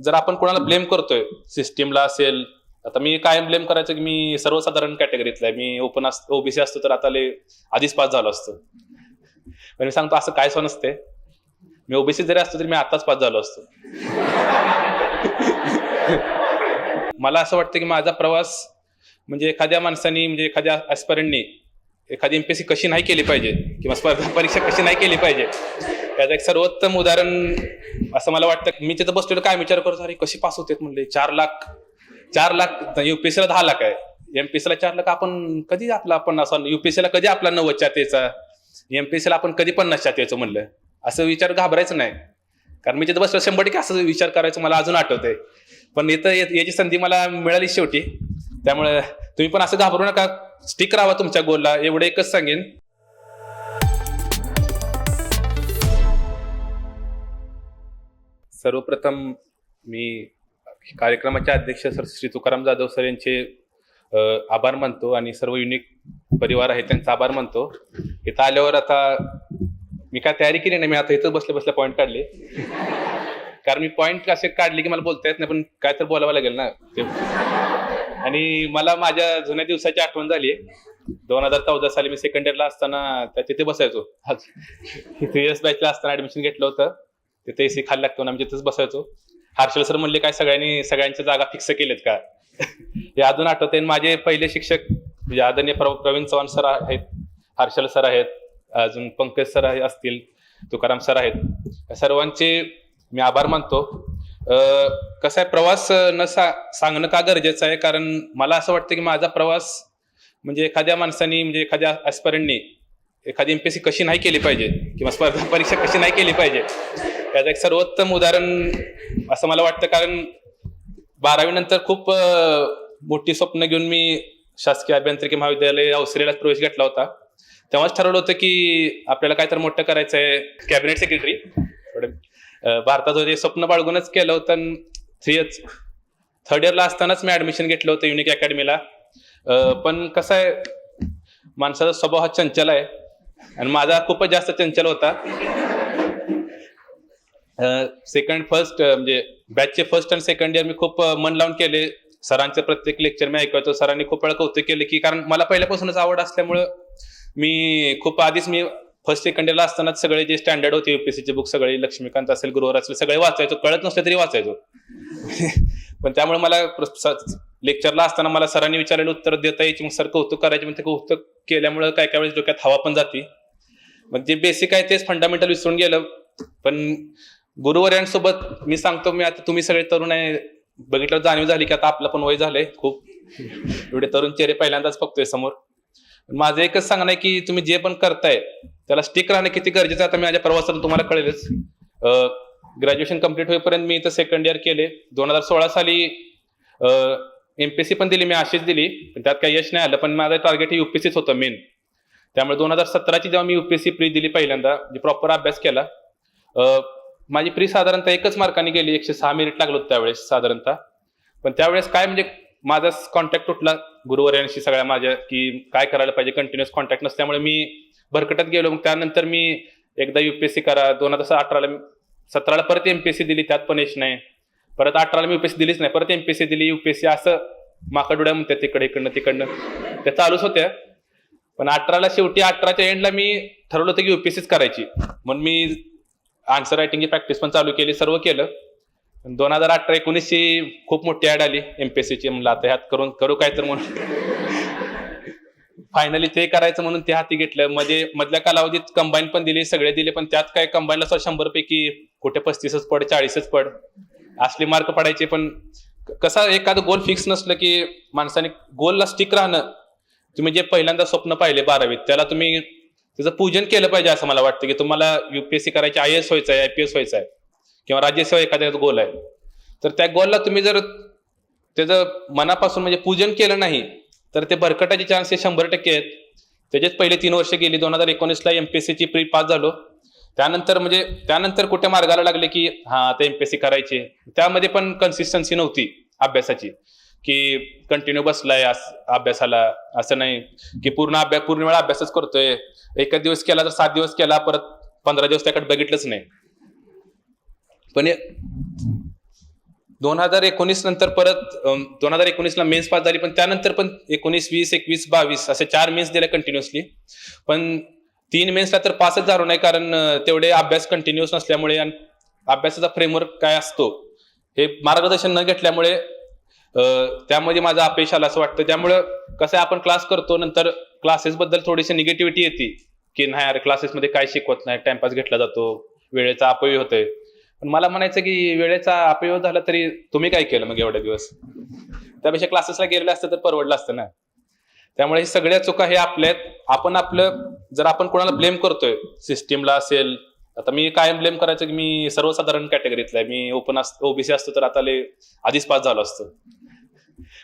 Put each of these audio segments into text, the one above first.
जर आपण कोणाला ब्लेम करतोय सिस्टीमला असेल आता मी कायम ब्लेम करायचं की मी सर्वसाधारण कॅटेगरीतला आहे. मी ओपन अस ओबीसी असतो तर आता लय आधीच पास झालो असतो. पण मी सांगतो असं काय सो नसते मी ओबीसी जरी असतो तरी मी आताच पास झालो असतो. मला असं वाटतं की माझा प्रवास म्हणजे एखाद्या माणसाने म्हणजे एखाद्या ॲस्परंटनी एखादी एमपीएससी कशी नाही केली पाहिजे किंवा स्पर्धा परीक्षा कशी नाही केली पाहिजे टाकायचं एक सर्वोत्तम उदाहरण असं मला वाटतं. मी तिथं बसलेलो काय विचार करतो अरे कशी पास होते म्हणले? चार लाख चार लाख युपीएससीला दहा लाख आहे. एमपीएससीला चार लाख आपण कधी आपला आपण असं युपीएससीला कधी आपला नव्वदच्यात यायचा एमपीएससीला आपण कधी पन्नासच्या त्याचं म्हणलं? असं विचार घाबरायचं नाही. कारण मी तिथं बसलो शंभर टक्के असं विचार करायचं मला अजून आठवतंय. पण इथं याची संधी मला मिळाली शेवटी. त्यामुळे तुम्ही पण असं घाबरू नका. स्टिक राहा तुमच्या गोलला एवढं एकच सांगेन. सर्वप्रथम मी कार्यक्रमाचे अध्यक्ष सर श्री तुकाराम जाधव सर यांचे आभार मानतो आणि सर्व युनिक परिवार आहे त्यांचा आभार मानतो. इथं आल्यावर आता मी काय तयारी केली नाही मी आता इथं बसल्या बसल्या पॉईंट काढले. कारण मी पॉईंट असे काढले की मला बोलता येत नाही पण काय तर बोलावं लागेल ना. ते आणि मला माझ्या जुन्या दिवसाची आठवण झाली दोन हजार चौदा साली मी सेकंड इयरला असताना त्या तिथे बसायचो. थ्री इयर्स बॅचला असताना ऍडमिशन घेतलं होतं. तिथे एसी खाली लागतो ना आम्ही तिथेच बसायचो. हर्षल सर म्हणले काय सगळ्यांनी सगळ्यांच्या जागा फिक्स केल्यात का? हे अजून आठवते आणि माझे पहिले शिक्षक म्हणजे आदरणीय प्रवीण चव्हाण सर आहेत हर्षल सर आहेत अजून पंकज सर आहे असतील तुकाराम सर आहेत. सर्वांचे मी आभार मानतो. कसं आहे प्रवास न सा सांगणं का गरजेचं आहे? कारण मला असं वाटतं की माझा प्रवास म्हणजे एखाद्या माणसाने म्हणजे एखाद्या ॲस्परंटनी एखादी एम पी एस सी कशी नाही केली पाहिजे किंवा स्पर्धा परीक्षा कशी नाही केली पाहिजे याचं एक सर्वोत्तम उदाहरण असं मला वाटतं. कारण बारावीनंतर खूप मोठी स्वप्न घेऊन मी शासकीय अभियांत्रिकी महाविद्यालय अवसरेला प्रवेश घेतला होता. तेव्हाच ठरवलं होतं की आपल्याला काय तर मोठं करायचं आहे. कॅबिनेट सेक्रेटरी भारताचं जे स्वप्न बाळगूनच केलं होतं थ्री इयर्स थर्ड इयरला असतानाच मी ऍडमिशन घेतलं होतं युनिक अकॅडमीला पण कसं आहे माणसाचा स्वभाव हा चंचल आहे. आणि माझा खूपच जास्त चंचल होता. सेकंड फर्स्ट म्हणजे बॅचचे फर्स्ट आणि सेकंड इयर मी खूप मन लावून केले. सरांचे प्रत्येक लेक्चर मी ऐकायचो सरांनी खूप वेळा कौतुक केले की कारण मला पहिल्यापासूनच आवड असल्यामुळं मी खूप आधीच मी फर्स्ट सेकंड इयरला असतानाच सगळे जे स्टँडर्ड होते युपीएससीचे बुक सगळे लक्ष्मीकांत असेल गुरुवार असेल सगळे वाचायचो. कळत नसले तरी वाचायचो. पण त्यामुळे मला लेक्चरला असताना मला सरांनी विचारलेलं उत्तर देता यायची. मग सर कौतुक करायचे. म्हणजे कौतुक केल्यामुळे काय काय वेळेस डोक्यात हवा पण जाते. मग जे बेसिक आहे तेच फंडामेंटल विसरून गेलं. पण गुरुवर्यांसोबत मी सांगतो मी आता तुम्ही सगळे तरुण आहे. बघितलं जाणीव झाली की आता आपलं पण वय झालंय खूप. एवढे तरुण चेहरे पहिल्यांदाच बघतोय समोर. माझं एकच सांगणं आहे की तुम्ही जे पण करताय त्याला स्टिक राहणं किती गरजेचं आहे आता मी माझ्या प्रवासातून तुम्हाला कळेलच. ग्रॅज्युएशन कंप्लीट होईपर्यंत मी इथं सेकंड इयर केले. दोन हजार सोळा साली एमपीएससी पण दिली मी अशीच दिली. पण त्यात काही यश नाही आलं. पण माझं टार्गेट हे युपीएससीच होतं मेन त्यामुळे दोन हजार सतराची जेव्हा मी युपीएससी प्री दिली पहिल्यांदा प्रॉपर अभ्यास केला माझी प्री साधारणतः एकच मार्काने गेली एकशे सहा मिनिट लागलो होतं त्यावेळेस साधारणतः. पण त्यावेळेस काय म्हणजे माझा कॉन्टॅक्ट तुटला गुरुवर्यांशी सगळ्या माझ्या की काय करायला पाहिजे कंटिन्युअस कॉन्टॅक्ट नसल्यामुळे मी भरकटत गेलो. मग त्यानंतर मी एकदा युपीएससी करा. दोन हजार अठराला सतराला परत एमपीएससी दिली त्यात पण यश नाही. परत अठराला मी युपीएससी दिलीच नाही. परत एमपीएससी दिली युपीएससी असं माकडुड्या म्हणतात तिकडे इकडनं तिकडनं. त्या चालूच होत्या. पण अठराला शेवटी अठराच्या एंडला मी ठरवलं होतं की युपीएससीच करायची. म्हणून मी आन्सर रायटिंगची प्रॅक्टिस पण चालू केली सर्व केलं. दोन हजार अठरा एकोणीसची खूप मोठी ॲड आली एमपीएससीची म्हणलं आता ह्यात करून करू काय तर म्हणून. फायनली ते करायचं म्हणून ते हाती घेतलं. मध्ये मधल्या कालावधीत कंबाईन पण दिली सगळे दिले पण त्यात काय कंबाईनला शंभर पैकी कुठे पस्तीसच पड चाळीसच पड. असले मार्क पडायचे पण कसा एखादं गोल फिक्स नसलं की माणसाने गोलला स्टिक राहणं तुम्ही जे पहिल्यांदा स्वप्न पाहिले बारावीत त्याला तुम्ही त्याचं पूजन केलं पाहिजे असं मला वाटतं की तुम्हाला युपीएससी करायची आय एस व्हायचं आहे आय पी एस व्हायचं आहे किंवा राज्यसेवा एखाद्या गोल आहे. तर त्या गोलला तुम्ही जर त्याचं मनापासून म्हणजे पूजन केलं नाही तर ते भरकटाचे चान्सेस शंभर टक्के आहेत. त्याचेच पहिले तीन वर्ष गेली दोन हजार एकोणीसला एमपीएससीची प्री पास झालो. त्यानंतर म्हणजे त्यानंतर कुठे मार्गाला लागले की हा आता एमपीएससी करायची. त्यामध्ये पण कन्सिस्टन्सी नव्हती अभ्यासाची. की कंटिन्यू बसलाय अभ्यासाला. असं नाही की पूर्ण अभ्यास पूर्ण वेळा अभ्यासच करतोय. एकच दिवस केला तर सात दिवस केला परत पंधरा दिवस त्याकडे बघितलंच नाही. पण दोन हजार एकोणीस नंतर परत दोन हजार एकोणीसला मेन्स पास झाली पण त्यानंतर पण एकोणीस वीस एकवीस बावीस असे चार मेन्स दिले कंटिन्युअसली पण तीन मेन्सला तर पासच झालो नाही कारण तेवढे अभ्यास कंटिन्युअस नसल्यामुळे आणि अभ्यासाचा फ्रेमवर्क काय असतो हे मार्गदर्शन न घेतल्यामुळे त्यामध्ये माझा अपयश आला असं वाटतं. त्यामुळं कसं आहे आपण क्लास करतो नंतर क्लासेस बद्दल थोडीशी निगेटिव्हिटी येते की नाही अरे क्लासेसमध्ये काय शिकवत नाही टाइमपास घेतला जातो वेळेचा अपव्यय होतोय. पण मला म्हणायचं की वेळेचा अपयोग झाला तरी तुम्ही काय केलं मग एवढे दिवस? त्यापेक्षा क्लासेसला गेलेलं असतं तर परवडलं असतं ना. त्यामुळे सगळ्या चुका हे आपल्या आपण आपलं जर आपण कोणाला ब्लेम करतोय सिस्टीमला असेल आता मी कायम ब्लेम करायचं की मी सर्वसाधारण कॅटेगरीतला आहे. मी ओपन अस ओबीसी असतो तर आता ले आधीच पास झालो असतो.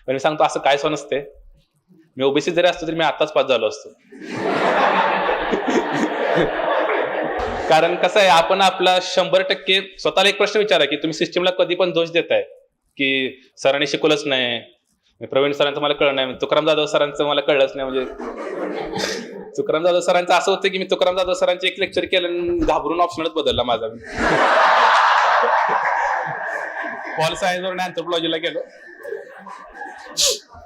पण मी सांगतो असं काय सण नसते मी ओबीसी जरी असतो तरी मी आताच पास झालो असतो. कारण कसं आहे आपण आपला शंभर टक्के स्वतःला एक प्रश्न विचारा की तुम्ही सिस्टीमला कधी पण दोष देताय की सरांनी शिकवलंच नाही प्रवीण सरांचं मला कळलं नाही. तुकाराम जाधव सरांचं मला कळलंच नाही. म्हणजे तुकाराम जाधव सरांचं असं होतं की मी तुकाराम जाधव सरांचे एक लेक्चर केलं आणि घाबरून ऑप्शनच बदलला माझा. पॉल सायन्सवर अँथ्रोपॉलॉजीला गेलो.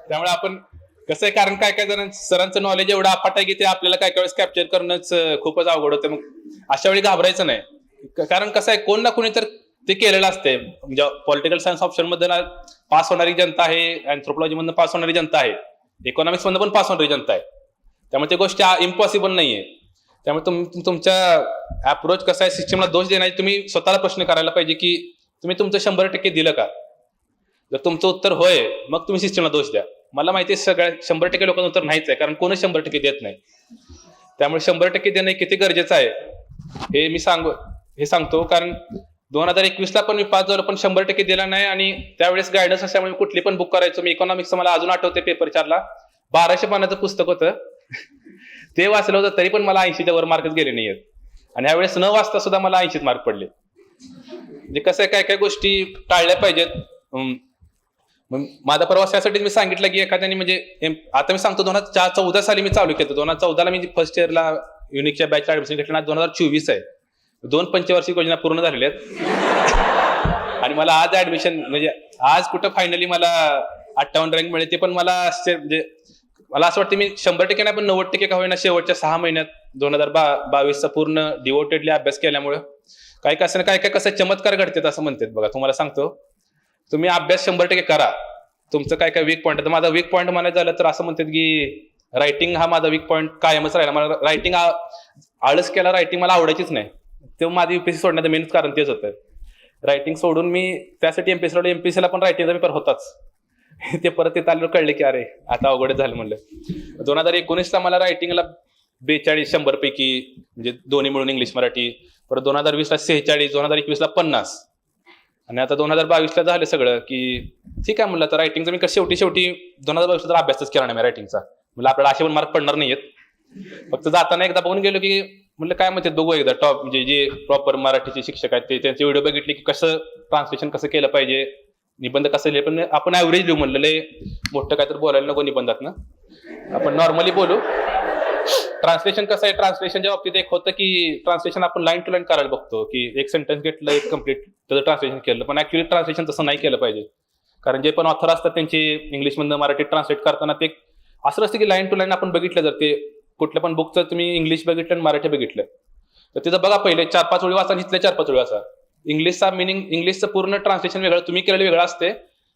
त्यामुळे आपण कसं आहे कारण काय काय जण सरांचं नॉलेज एवढं अफाट आहे की ते आपल्याला काय काय वेळेस कॅप्चर करणंच खूपच अवघड होतं. मग अशा वेळी घाबरायचं नाही. कारण कसं आहे कोण ना कोणी तर ते केलेलं असते म्हणजे पॉलिटिकल सायन्स ऑप्शनमध्ये पास होणारी जनता आहे अँथ्रोपॉलॉजी मधून पास होणारी जनता आहे. इकॉनॉमिक्स मधून पण पास होणारी जनता आहे. त्यामुळे ते गोष्टी इम्पॉसिबल नाहीये. त्यामुळे तुम तुमच्या अप्रोच कसा आहे सिस्टमला दोष देण्याची तुम्ही स्वतःला प्रश्न करायला पाहिजे की तुम्ही तुमचं शंभर टक्के दिलं का? जर तुमचं उत्तर होय मग तुम्ही सिस्टमला दोष द्या. मला माहिती आहे सगळ्या शंभर टक्के लोकांचं उत्तर नाहीच आहे कारण कोणच शंभर टक्के देत नाही. त्यामुळे शंभर टक्के देणं किती गरजेचं आहे हे मी सांग हे सांगतो कारण दोन हजार एकवीसला पण मी पास झालो पण शंभर टक्के दिला नाही आणि त्यावेळेस गायडन्स असल्यामुळे कुठली पण बुक करायचो. मी इकॉनॉमिक्स मला अजून आठवते पेपर चारला बाराशे पानाचं पुस्तक होतं. ते वाचलं होतं तरी पण मला ऐंशीच्या वर मार्कच गेले नाहीयेत. आणि यावेळेस न वाचता सुद्धा मला ऐंशीच मार्क पडले. म्हणजे कसं आहे काय काय गोष्टी टाळल्या पाहिजेत. मग माझा प्रवास यासाठी मी सांगितलं की एखाद्याने म्हणजे आता मी सांगतो दोन हजार चार चौदा साली मी चालू केलं दोन हजार चौदाला मी फर्स्ट इयरला युनिकच्या बॅचला ऍडमिशन घेतलं दोन हजार चोवीस आहे. दोन पंचवार्षिक योजना पूर्ण झालेल्या आहेत. आणि मला आज ऍडमिशन म्हणजे आज कुठं फायनली मला अठ्ठावन्न रँक मिळेल ते पण मला आश्चर्य- म्हणजे मला असं वाटतं मी शंभर टक्के नाही पण नव्वद टक्के का होईना शेवटच्या सहा महिन्यात दोन हजार बा बावीसचा पूर्ण डिवोटेडली अभ्यास केल्यामुळं काय काय असं काय काय कसं चमत्कार घडतात असं म्हणतात बघा. तुम्हाला सांगतो तुम्ही अभ्यास शंभर टक्के करा. तुमचं काय काय वीक पॉईंट माझा वीक पॉईंट म्हणायचं झालं तर असं म्हणतात की रायटिंग हा माझा वीक पॉईंट कायमच राहिला. मला रायटिंग आळस केला रायटिंग मला आवडायचीच नाही. ते माझं युपीएससी सोडण्याचं मेन कारण तेच होतं. रायटिंग सोडून मी त्यासाठी एमपीएससी एमपीएससीला पण रायटिंगचा पेपर होताच. ते परत ते आल्यावर कळले की अरे आता अवघडच झालं म्हणलं. दोन हजार एकोणीसला मला रायटिंगला बेचाळीस शंभरपैकी म्हणजे दोन्ही मिळून इंग्लिश मराठी परत दोन हजार वीसला सेहेचाळीस दोन हजार एकवीसला पन्नास. आणि आता दोन हजार बावीसला झालं सगळं की ठीक आहे म्हणलं तर रायटिंगचं मी कसं शेवटी शेवटी दोन हजार बावीसला तर अभ्यासच केला नाही रायटिंगचा म्हणलं आपल्याला असे पण मार्क पडणार नाहीयेत. फक्त जाताना एकदा बघून गेलो की म्हणलं काय म्हणते बघू एकदा टॉप म्हणजे जे प्रॉपर मराठीचे शिक्षक आहेत ते त्यांचे व्हिडिओ बघितले की कसं ट्रान्सलेशन कसं केलं पाहिजे निबंध कसं लिहिले. पण आपण ऍव्हरेज लिहू म्हणलं मोठं काय तर बोलायला नको निबंधात ना. आपण नॉर्मली बोलू. ट्रान्सलेशन कसं आहे ट्रान्सलेशनच्या बाबतीत एक होतं की ट्रान्सलेशन आपण लाईन टू लाईन करायला बघतो की एक सेंटेन्स घेतलं एक कंप्लीट त्याचं ट्रान्सलेशन केलं. पण ऍक्च्युली ट्रान्सलेशन तसं नाही केलं पाहिजे. कारण जे पण ऑथर असतात त्यांचे इंग्लिशमधनं मराठीत ट्रान्सलेट करताना ते असं असतं की लाईन टू लाईन आपण बघितलं जर ते कुठल्या पण बुकचं तुम्ही इंग्लिश बघितलं आणि मराठी बघितलं. तर तिथं बघा पहिले चार पाच वेळी वाचा आणि चार पाच वेळी वाचा. इंग्लिशचा मिनिंग इंग्लिशचं पूर्ण ट्रान्सलेशन वेगळं तुम्ही केलेलं वेगळं असते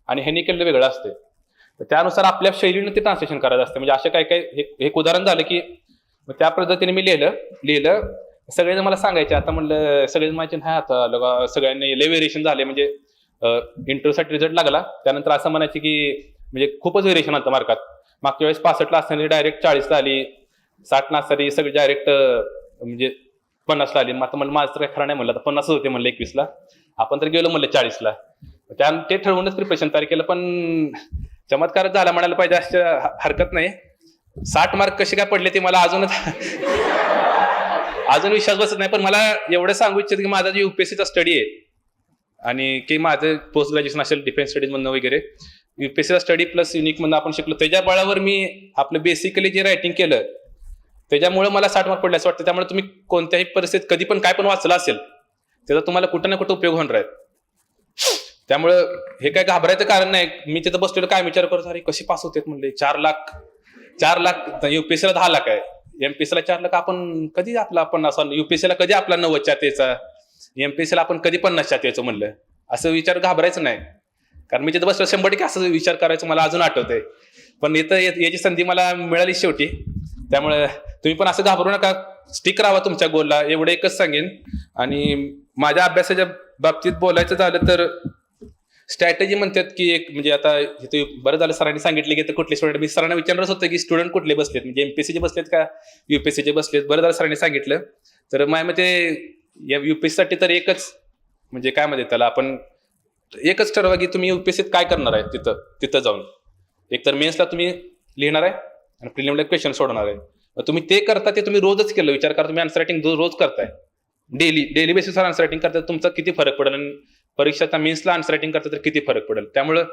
आणि ह्यांनी केलेलं वेगळं असते. तर त्यानुसार आपल्या शैलीनं ते ट्रान्सलेशन करायचं असतं. म्हणजे असं काय काय हे हे एक उदाहरण झालं की त्या पद्धतीने मी लिहिलं लिहिलं. सगळेजण मला सांगायचे आता म्हणलं सगळेजण माहिती नाही आता सगळ्यांनी लय व्हेरिएशन झाले. म्हणजे इंटरव्ह्यूसाठी रिझल्ट लागला. त्यानंतर असं म्हणायचे की म्हणजे खूपच व्हेरिएशन आलं मार्कात मागच्या वेळेस पासष्टला असताना डायरेक्ट चाळीसला आली. साठला असताना सगळी डायरेक्ट म्हणजे पन्नासला आली. मग आता म्हणलं माझं तर काय खरं नाही म्हणलं. आता पन्नासच होते म्हणलं एकवीसला आपण तर गेलो म्हणलं चाळीसला त्या ते ठरवूनच प्रिपरेशन तयार केलं पण चमत्कार झाला म्हणायला पाहिजे असं हरकत नाही. साठ मार्क कसे काय पडले ते मला अजूनच अजून विश्वास बसत नाही पण मला एवढं सांगू इच्छित की माझा जो युपीएससीचा स्टडी आहे आणि की माझं पोस्ट ग्रॅज्युएशन असेल डिफेन्स स्टडीजमधनं वगैरे युपीएससीचा स्टडी प्लस युनिकमधनं आपण शिकलो. त्याच्या बळावर मी आपलं बेसिकली जे रायटिंग केलं त्याच्यामुळे मला साठ मार्क पडले. असं वाटतं त्यामुळे तुम्ही कोणत्याही परिस्थितीत कधी पण काय पण वाचलं असेल त्याचा तुम्हाला कुठं ना कुठं उपयोग होणार आहे. त्यामुळं हे काय घाबरायचं कारण नाही. मी तिथं बसलेलो काय विचार करतो अरे कशी पास होते म्हणले चार लाख चार लाख युपीएससीला दहा लाख आहे. एमपीएससीला चार लाख आपण कधी आपला आपण असा युपीएससीला कधी आपला नव्वद चातेचा एमपीएससीला आपण कधी पन्नासच्यात यायचं म्हणलं. असं विचार घाबरायचं नाही. कारण मी तिथं बसलो शंभर टक्के असं विचार करायचं मला अजून आठवतंय. पण इथं याची संधी मला मिळाली शेवटी. त्यामुळे तुम्ही पण असं घाबरू नका. स्टिक राहा तुमच्या गोलला एवढं एकच सांगेन. आणि माझ्या अभ्यासाच्या बाबतीत बोलायचं झालं तर स्ट्रॅटेजी म्हणतात की एक म्हणजे आता इथे बरं झालं सरांनी सांगितले की तर कुठले स्टुडंट मी सरांना विचारणारच होतं की स्टुडंट कुठले बसलेत? म्हणजे एमपीएससीचे बसलेत का? युपीएससीचे बसलेत. बरं झालं सरांनी सांगितलं. तर माझ्या मते या UPSC साठी तर एकच म्हणजे काय म्हणते त्याला आपण एकच ठरवा की तुम्ही युपीएससीत काय करणार आहे तिथं? तिथं जाऊन. एकतर मेन्सला तुम्ही लिहिणार आहे. आणि प्रिलिमला क्वेश्चन सोडणार आहे. मग तुम्ही ते करता ते तुम्ही रोजच केलं. विचार करा तुम्ही आन्सर रायटिंग रोज करताय. डेली डेली बेसिसवर आन्सर रायटिंग करता तुमचा किती फरक पडेल? आणि परीक्षाचा मेन्सला आन्सर रायटिंग करता तर किती फरक पडेल? त्यामुळं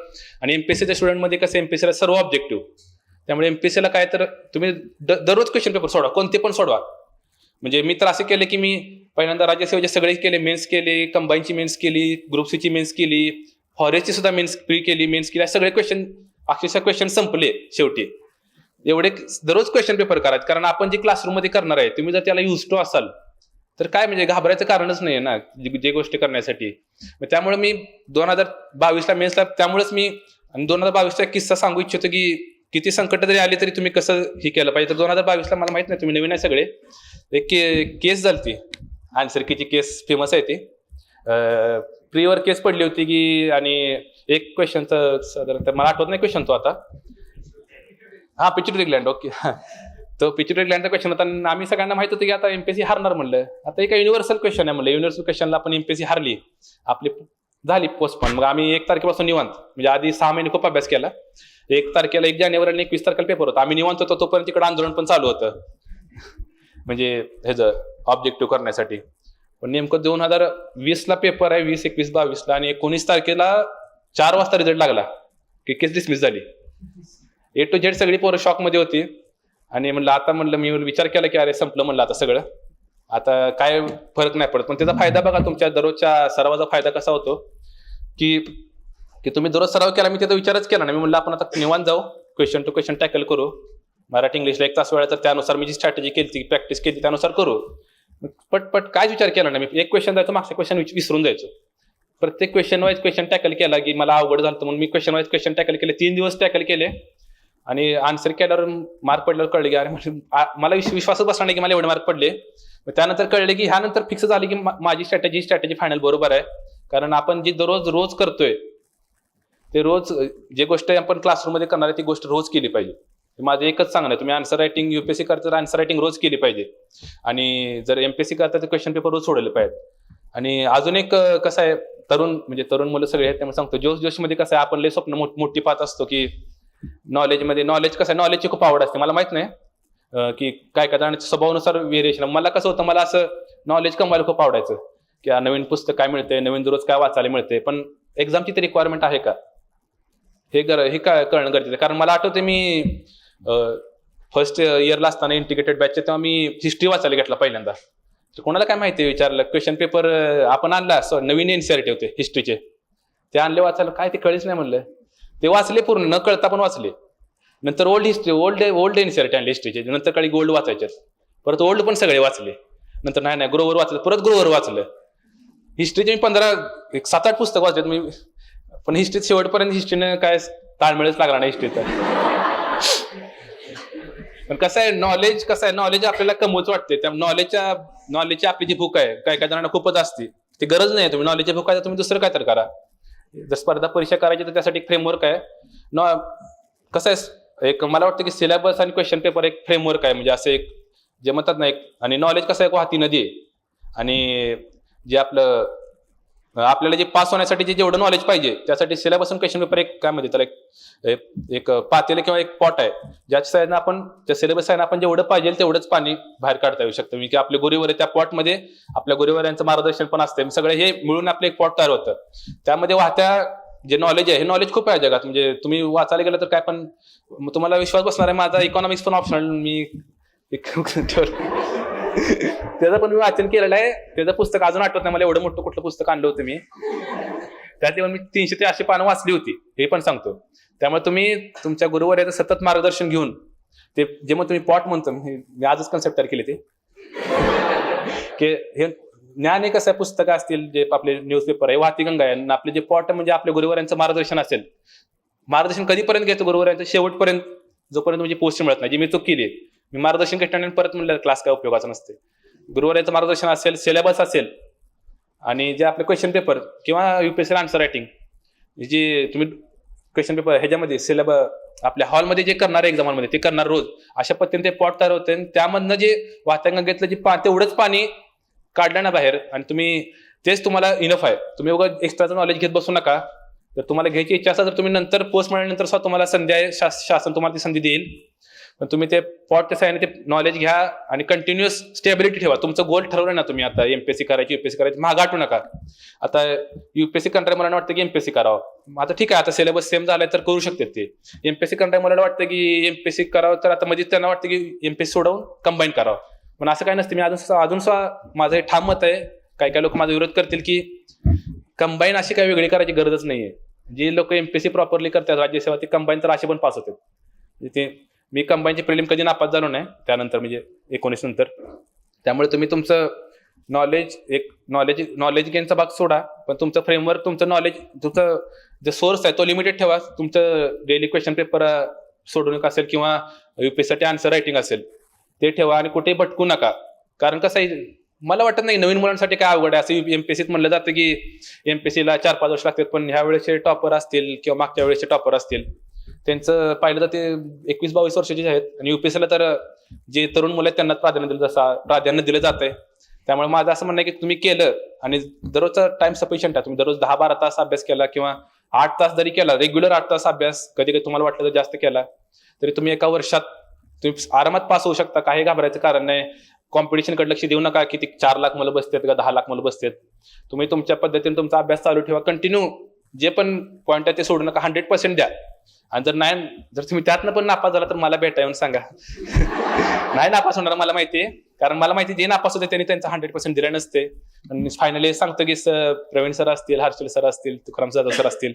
आणि एमपीएससीच्या स्टुडंटमध्ये कसं एमपीएससीला सर्व ऑब्जेक्टिव्ह त्यामुळे एमपीएससीला काय तर तुम्ही दररोज क्वेश्चन पेपर सोडवा कोणते पण सोडवा. म्हणजे मी तर असे केले की मी पहिल्यांदा राज्यसेवेचे सगळे केले मेन्स केले कंबाईनची मेन्स केली ग्रुप सीची मेन्स केली फॉरेस्टची सुद्धा मेन्स प्री केली मेन्स केली सगळे क्वेश्चन अक्षरशः क्वेश्चन संपले शेवटी. एवढे दररोज क्वेश्चन पेपर करायचे. कारण आपण जे क्लासरूममध्ये करणार आहे तुम्ही जर त्याला युज टू असाल तर काय म्हणजे घाबरायचं कारणच नाही ना जे गोष्टी करण्यासाठी. मग त्यामुळे मी दोन हजार बावीसला मेन्सला त्यामुळेच मी आणि दोन हजार बावीसचा किस्सा सांगू इच्छितो की किती संकट जरी आली तरी तुम्ही कसं हे केलं पाहिजे. तर दोन हजार बावीसला मला माहीत नाही तुम्ही नवीन आहे सगळे. एक के केस झाली आन्सर आन्सरकीची केस फेमस आहे ती. प्रीवर केस पडली होती की आणि एक क्वेश्चनचं साधारणतः मला आठवत नाही क्वेश्चन तो आता. हा पिच्युटरी ग्लँड ओके तो पिच्युटरी ग्लँडचा क्वेश्चन होता आणि आम्ही सगळ्यांना माहीत होतं की आता एमपीएससी हारणार म्हणलं. आता एक युनिव्हर्सल क्वेश्चन आहे म्हणलं. युनिव्हर्सल क्वेश्चनला आपण एमपीएससी हारली. आपली झाली पोस्टपोन मग आम्ही एक तारखेपासून निवांत. म्हणजे आधी सहा महिने खूप अभ्यास केला. एक तारखेला एक जानेवारी आणि एकवीस तारखेला पेपर होता. आम्ही निवांत होतो तोपर्यंत तिकडे आंदोलन पण चालू होतं. म्हणजे ह्याचं ऑब्जेक्टिव्ह करण्यासाठी. पण नेमकं दोन हजार वीसला पेपर आहे वीस एकवीस बावीसला आणि एकोणीस तारखेला चार वाजता रिझल्ट लागला. की केस डिसमिस झाली. ए टू झेड सगळी पोरं शॉकमध्ये होती. आणि म्हणलं आता म्हणलं मी विचार केला की अरे संपलं म्हणलं आता सगळं. आता काय फरक नाही पडत. पण त्याचा फायदा बघा तुमच्या दररोजच्या सरावाचा फायदा कसा होतो की की तुम्ही दररोज सराव केला मी त्याचा विचारच केला ना मी म्हणलं आपण आता निवांत जाऊ. क्वेश्चन टू क्वेश्चन टॅकल करू. मराठी इंग्लिशला एक तास वेळा तर त्यानुसार मी जी स्ट्रॅटेजी केली ती प्रॅक्टिस केली त्यानुसार करू. पट पटपट काय विचार केला नाही. मी एक क्वेश्चन जायचं मागचा क्वेश्चन विसरून जायचो. प्रत्येक क्वेश्चन वाईज क्वेश्चन टॅकल केला की मला अवघड झालं म्हणून मी क्वेश्चन वाईज क्वेश्चन टॅकल केले. तीन दिवस टॅकल केले. आणि आन्सर केल्यावर मार्क पडल्यावर कळले की अरे म्हणजे मला विश्वासच बसला नाही की मला एवढे मार्क पडले. मग त्यानंतर कळले की ह्यानंतर फिक्स झाले की माझी स्ट्रॅटेजी स्ट्रॅटेजी फायनल बरोबर आहे. कारण आपण जी दररोज रोज करतोय ते रोज जे गोष्ट आपण क्लासरूममध्ये करणार आहे ती गोष्ट रोज केली पाहिजे. माझं एकच सांगणं आहे तुम्ही आन्सर रायटिंग युपीएससी करता तर आन्सर रायटिंग रोज केली पाहिजे. आणि जर एमपीएससी करता तर क्वेश्चन पेपर रोज सोडले पाहिजे आणि अजून एक कसं आहे तरुण म्हणजे तरुण मुलं सगळे आहेत त्यामुळे सांगतो जोश जोशमध्ये कसं आहे आपण लय स्वप्न मोठ- मोठी पाहत असतो की नॉलेजमध्ये नॉलेज कसं आहे? नॉलेजची खूप आवड असते. मला माहीत नाही की काय काय जाण्याच्या स्वभावानुसार व्हेरिएशन मला कसं होतं मला असं नॉलेज कमवायला खूप आवडायचं की नवीन पुस्तक काय मिळते नवीन दररोज काय वाचायला मिळते पण एक्झामची ती रिक्वायरमेंट आहे का? हे गर हे काय कळणं गरजेचं कारण मला आठवते मी फर्स्ट इयरला असताना इंटिग्रेटेड बॅचचे तेव्हा मी हिस्ट्री वाचायला घेतला पहिल्यांदा. तर कोणाला काय माहिती विचारलं? क्वेश्चन पेपर आपण आणला. सो नवीन एनसीआरटी होते हिस्ट्रीचे ते आणले वाचायला. काय ते कळीच नाही म्हणलं. ते वाचले पूर्ण न कळता पण वाचले. नंतर old history old old NCERT आणले हिस्ट्रीचे नंतर काळी गोल्ड वाचायचे परत ओल्ड पण सगळे वाचले. नंतर नाही नाही ग्रोवर वाचलं परत ग्रोवर वाचलं. हिस्ट्रीचे मी पंधरा एक सात आठ पुस्तक वाचले मी पण हिस्ट्रीत शेवटपर्यंत हिस्ट्रीने काय ताळमेळच लागला नाही हिस्ट्रीचा पण कसं आहे नॉलेज कसं आहे नॉलेज आपल्याला कमवच वाटते. त्या नॉलेजच्या नॉलेजची आपली जी भूक आहे काय काय जणांना खूपच असते. ती गरज नाही तुम्ही नॉलेजची भूक आहे तर तुम्ही दुसरं काय तर करा. जर स्पर्धा परीक्षा करायची तर त्यासाठी फ्रेमवर्क आहे. नॉ कसं आहे एक मला वाटतं की सिलेबस आणि क्वेश्चन पेपर एक फ्रेमवर्क आहे. म्हणजे असं एक जे म्हणतात ना एक आणि नॉलेज कसं आहे एक वाहती नदी आहे. आणि जे आपलं आपल्याला जे पास होण्यासाठी जे जेवढं नॉलेज पाहिजे त्यासाठी सिलेबस क्वेश्चन पेपर एक काय म्हणजे त्याला एक- एक- पातेलं किंवा एक पॉट आहे. ज्याच्या साईडनं आपण त्या सिलेबस साईडनं आपण जेवढं पाहिजे तेवढंच पाणी बाहेर काढता येऊ शकतं. म्हणजे की आपले गुरुवर आहे त्या पॉटमध्ये आपल्या गुरुवारांचं मार्गदर्शन पण असते सगळं हे मिळून आपलं एक पॉट तयार होतं. त्यामध्ये वाहत्या जे नॉलेज आहे हे नॉलेज खूप आहे जगात. म्हणजे तुम्ही वाचायला गेलं तर काय पण तुम्हाला विश्वास बसणार आहे माझा इकॉनॉमिक्स पण ऑप्शन मी त्याचं पण मी वाचन केलेलं आहे. त्याचं पुस्तक अजून आठवत नाही. मला एवढं मोठं कुठलं पुस्तक आणलं होतं मी. त्यात येऊन मी तीनशे ते अशी पानं वाचली होती. हे पण सांगतो. त्यामुळे तुम्ही तुमच्या गुरुवर्याचं सतत मार्गदर्शन घेऊन ते जे मग तुम्ही पॉट म्हणतो मी मी आजच कन्सेप्ट तयार केले ते. की हे ज्ञान एक असं पुस्तकं असतील जे आपले न्यूजपेपर आहे. वाहती गंगा आहे. आणि आपले जे पॉट म्हणजे आपल्या गुरुवारांचं मार्गदर्शन असेल. मार्गदर्शन कधीपर्यंत घेतो गुरुवारांचं शेवटपर्यंत. जोपर्यंत म्हणजे पोस्ट मिळत नाही. जी मी चूक केली मी मार्गदर्शन घेतल्याने परत म्हणलं क्लास काय उपयोगाचा नसते गुरुवाराचं मार्गदर्शन असेल सिलेबस असेल आणि जे आपले क्वेश्चन पेपर किंवा युपीएससी आन्सर रायटिंग जे तुम्ही क्वेश्चन पेपर ह्याच्यामध्ये सिलेबस आपल्या हॉलमध्ये जे करणार एक्झाममध्ये ते करणार रोज अशा पद्धतीने ते पॉट तयार होते. आणि त्यामधनं जे वाहत्या घेतलं जे पा तेवढंच पाणी काढलं ना बाहेर आणि तुम्ही तेच तुम्हाला इनफ आहे. तुम्ही उगा एक्स्ट्राचं नॉलेज घेत बसू नका. तर तुम्हाला घ्यायची इच्छा असेल तर तुम्ही नंतर पोस्ट मिळाल्यानंतर सुद्धा तुम्हाला संधी आहे शासन तुम्हाला ती संधी देईल. पण तुम्ही ते पॉटच्या साह्याने ते नॉलेज घ्या आणि कंटिन्युअस स्टेबिलिटी ठेवा. तुमचं गोल ठरवलं ना तुम्ही आता एमपीएससी करायची युपीएससी करायची मागं हटू नका. आता युपीएससी कंट्राय मला वाटतं की एमपीएससी करावं. आता ठीक आहे आता सिलेबस सेम झालाय तर करू शकते ते. एमपीएससी कंट्राय मला वाटतं की एमपीएससी करावं तर आता म्हणजे त्यांना वाटतं की एमपीएससी सोडवून कंबाईन करावं. पण असं काय नसतं. मी अजून अजून सुद्धा माझं हे ठाम मत आहे. काही काही लोक माझा विरोध करतील की कंबाईन अशी काही वेगळी करायची गरजच नाहीये. जे लोक एमपीएससी प्रॉपरली करतात राज्यसेवा ते कंबाईन तर असे पण पास होतात. ते मी कंबाईनची प्रिलिम कधी नापास झालो नाही त्यानंतर म्हणजे एकोणीस नंतर. त्यामुळे तुम्ही तुमचं नॉलेज एक नॉलेज नॉलेज गेनचा भाग सोडा पण तुमचं फ्रेमवर्क तुमचं नॉलेज तुमचं जे सोर्स आहे तो लिमिटेड ठेवा. तुमचं डेली क्वेश्चन पेपर सोडवणूक असेल किंवा युपीएससाठी आन्सर रायटिंग असेल ते ठेवा आणि कुठेही भटकू नका. कारण कसं आहे मला वाटत नाही नवीन मुलांसाठी काय अवघड आहे. असं एमपीएससीत म्हणलं जातं की एमपीएससीला चार पाच वर्ष लागतात पण ह्या वेळेचे टॉपर असतील किंवा मागच्या वेळेचे टॉपर असतील त्यांचं पाहिलं तर ते एकवीस बावीस वर्षाचे आहेत. आणि युपीएसला तर जे तरुण मुलं आहेत त्यांना प्राधान्य दिलं जसं प्राधान्य दिलं जात आहे त्यामुळे माझं असं म्हणणं आहे की तुम्ही केलं आणि दररोजचा टाइम सफिशियंट आहे. तुम्ही दररोज दहा बारा तास अभ्यास केला किंवा आठ तास जरी केला रेग्युलर आठ तास अभ्यास कधी कधी तुम्हाला वाटलं तर जास्त केला तरी तुम्ही एका वर्षात तुम्ही आरामात पास होऊ शकता. काही घाबरायचं कारण नाही. कॉम्पिटिशनकडे लक्ष देऊ नका की ती चार लाख मुलं बसतात का दहा लाख मुलं बसतात. तुम्ही तुमच्या पद्धतीने तुमचा अभ्यास चालू ठेवा. कंटिन्यू जे पण पॉईंट आहे ते सोडू नका. हंड्रेड पर्सेंट द्या. आणि जर नाही जर तुम्ही त्यातनं पण नापास झाला तर मला भेटा येऊन सांगा. नाही नापास होणार मला माहिती आहे. कारण मला माहिती जे नापास होते त्यांनी त्यांचा हंड्रेड पर्सेंट दिला नसते. आणि फायनली सांगतो की सर प्रवीण सर असतील हर्षल सर असतील तुकाराम जाधव सर असतील.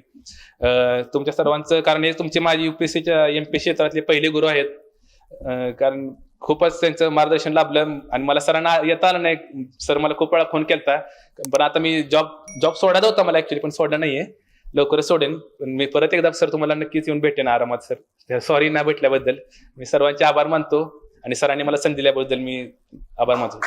तुमच्या सर्वांचं कारण हे तुमचे माझे युपीएससीच्या एमपीएससी क्षेत्रातले पहिले गुरु आहेत. कारण खूपच त्यांचं मार्गदर्शन लाभलं आणि मला सरांना येता आलं नाही. सर मला खूप वेळा फोन केलता. पण आता मी जॉब जॉब सोडायचा होता मला ऍक्च्युली पण सोडला नाहीये. लवकरच सोडेन. पण मी परत एकदा सर तुम्हाला नक्कीच येऊन भेटेन आरामात सर. सॉरी ना भेटल्याबद्दल. मी सर्वांचे आभार मानतो आणि सरांनी मला संधी दिल्याबद्दल मी आभार मानतो.